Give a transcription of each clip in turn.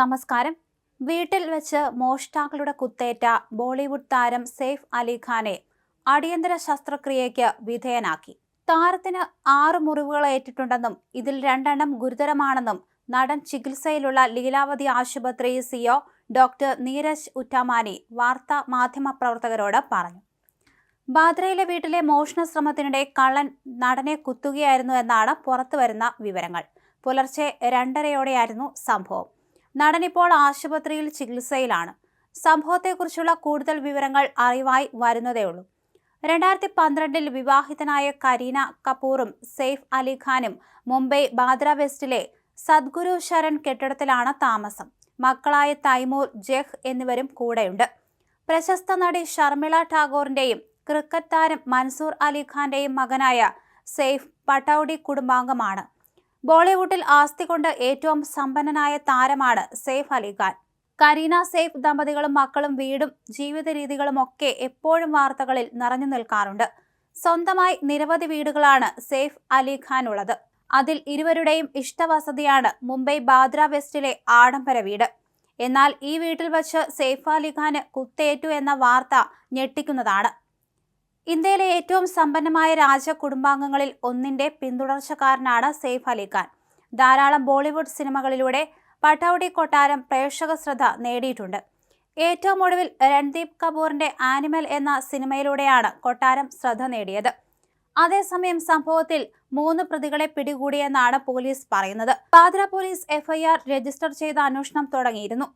നമസ്കാരം. വീട്ടിൽ വെച്ച് മോഷ്ടാക്കളുടെ കുത്തേറ്റ ബോളിവുഡ് താരം സെയ്ഫ് അലിഖാനെ അടിയന്തര ശസ്ത്രക്രിയയ്ക്ക് വിധേയനാക്കി. താരത്തിന് ആറ് മുറിവുകൾ ഏറ്റിട്ടുണ്ടെന്നും ഇതിൽ രണ്ടെണ്ണം ഗുരുതരമാണെന്നും നടൻ ചികിത്സയിലുള്ള ലീലാവതി ആശുപത്രി സിഒ ഡോക്ടർ നീരജ് ഉറ്റാമാനി വാർത്താ മാധ്യമ പ്രവർത്തകരോട് പറഞ്ഞു. ബാദ്രയിലെ വീട്ടിലെ മോഷണ ശ്രമത്തിനിടെ കള്ളൻ നടനെ കുത്തുകയായിരുന്നു എന്നാണ് പുറത്തുവരുന്ന വിവരങ്ങൾ. പുലർച്ചെ രണ്ടരയോടെയായിരുന്നു സംഭവം. നടനിപ്പോൾ ആശുപത്രിയിൽ ചികിത്സയിലാണ്. സംഭവത്തെക്കുറിച്ചുള്ള കൂടുതൽ വിവരങ്ങൾ അറിവായി വരുന്നതേയുള്ളൂ. രണ്ടായിരത്തി പന്ത്രണ്ടിൽ വിവാഹിതനായ കരീന കപൂറും സെയ്ഫ് അലി ഖാനും മുംബൈ ബാദ്ര വെസ്റ്റിലെ സദ്ഗുരു ശരൺ കെട്ടിടത്തിലാണ് താമസം. മക്കളായ തൈമൂർ ജെഹ് എന്നിവരും കൂടെയുണ്ട്. പ്രശസ്ത നടി ഷർമിള ടാഗോറിന്റെയും ക്രിക്കറ്റ് താരം മൻസൂർ അലി ഖാന്റെയും മകനായ സെയ്ഫ് പട്ടൌഡി കുടുംബാംഗമാണ്. ബോളിവുഡിൽ ആസ്തി കൊണ്ട് ഏറ്റവും സമ്പന്നനായ താരമാണ് സെയ്ഫ് അലിഖാൻ കരീന സെയ്ഫ് ദമ്പതികളും മക്കളും വീടും ജീവിത രീതികളും ഒക്കെ എപ്പോഴും വാർത്തകളിൽ നിറഞ്ഞു നിൽക്കാറുണ്ട്. സ്വന്തമായി നിരവധി വീടുകളാണ് സെയ്ഫ് അലി ഖാൻ ഉള്ളത്. അതിൽ ഇരുവരുടെയും ഇഷ്ടവസതിയാണ് മുംബൈ ബാദ്ര വെസ്റ്റിലെ ആഡംബര വീട്. എന്നാൽ ഈ വീട്ടിൽ വച്ച് സെയ്ഫ് അലി ഖാന് കുത്തേറ്റു എന്ന വാർത്ത ഞെട്ടിക്കുന്നതാണ്. ഇന്ത്യയിലെ ഏറ്റവും സമ്പന്നമായ രാജകുടുംബാംഗങ്ങളിൽ ഒന്നിന്റെ പിന്തുടർച്ചക്കാരനാണ് സെയ്ഫ് അലി ഖാൻ. ധാരാളം ബോളിവുഡ് സിനിമകളിലൂടെ പട്ടൗടി കൊട്ടാരം പ്രേക്ഷക ശ്രദ്ധ നേടിയിട്ടുണ്ട്. ഏറ്റവും ഒടുവിൽ രൺദീപ് കപൂറിന്റെ ആനിമൽ എന്ന സിനിമയിലൂടെയാണ് കൊട്ടാരം ശ്രദ്ധ നേടിയത്. അതേസമയം സംഭവത്തിൽ മൂന്ന് പ്രതികളെ പിടികൂടിയെന്നാണ് പോലീസ് പറയുന്നത്. പാതിര പോലീസ് എഫ്ഐആർ രജിസ്റ്റർ ചെയ്ത അന്വേഷണം തുടങ്ങിയിരുന്നു.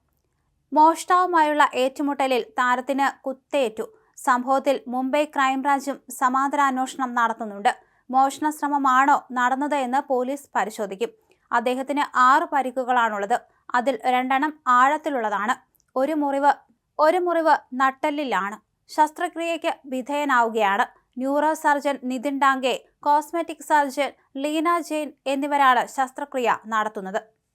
മോഷ്ടാവുമായുള്ള ഏറ്റുമുട്ടലിൽ താരത്തിന് കുത്തേറ്റു. സംഭവത്തിൽ മുംബൈ ക്രൈംബ്രാഞ്ചും സമാന്തരാന്വേഷണം നടത്തുന്നുണ്ട്. മോഷണ ശ്രമമാണോ നടന്നത് എന്ന് പോലീസ് പരിശോധിക്കും. അദ്ദേഹത്തിന് ആറ് പരിക്കുകളാണുള്ളത്. അതിൽ രണ്ടെണ്ണം ആഴത്തിലുള്ളതാണ്. ഒരു മുറിവ് ഒരു മുറിവ് നട്ടെല്ലിലാണ്. ശസ്ത്രക്രിയയ്ക്ക് വിധേയനാവുകയാണ്. Neuro surgeon Nitin Dange cosmetic surgeon Leena Jain എന്നിവരാണ് ശസ്ത്രക്രിയ നടത്തുന്നത്.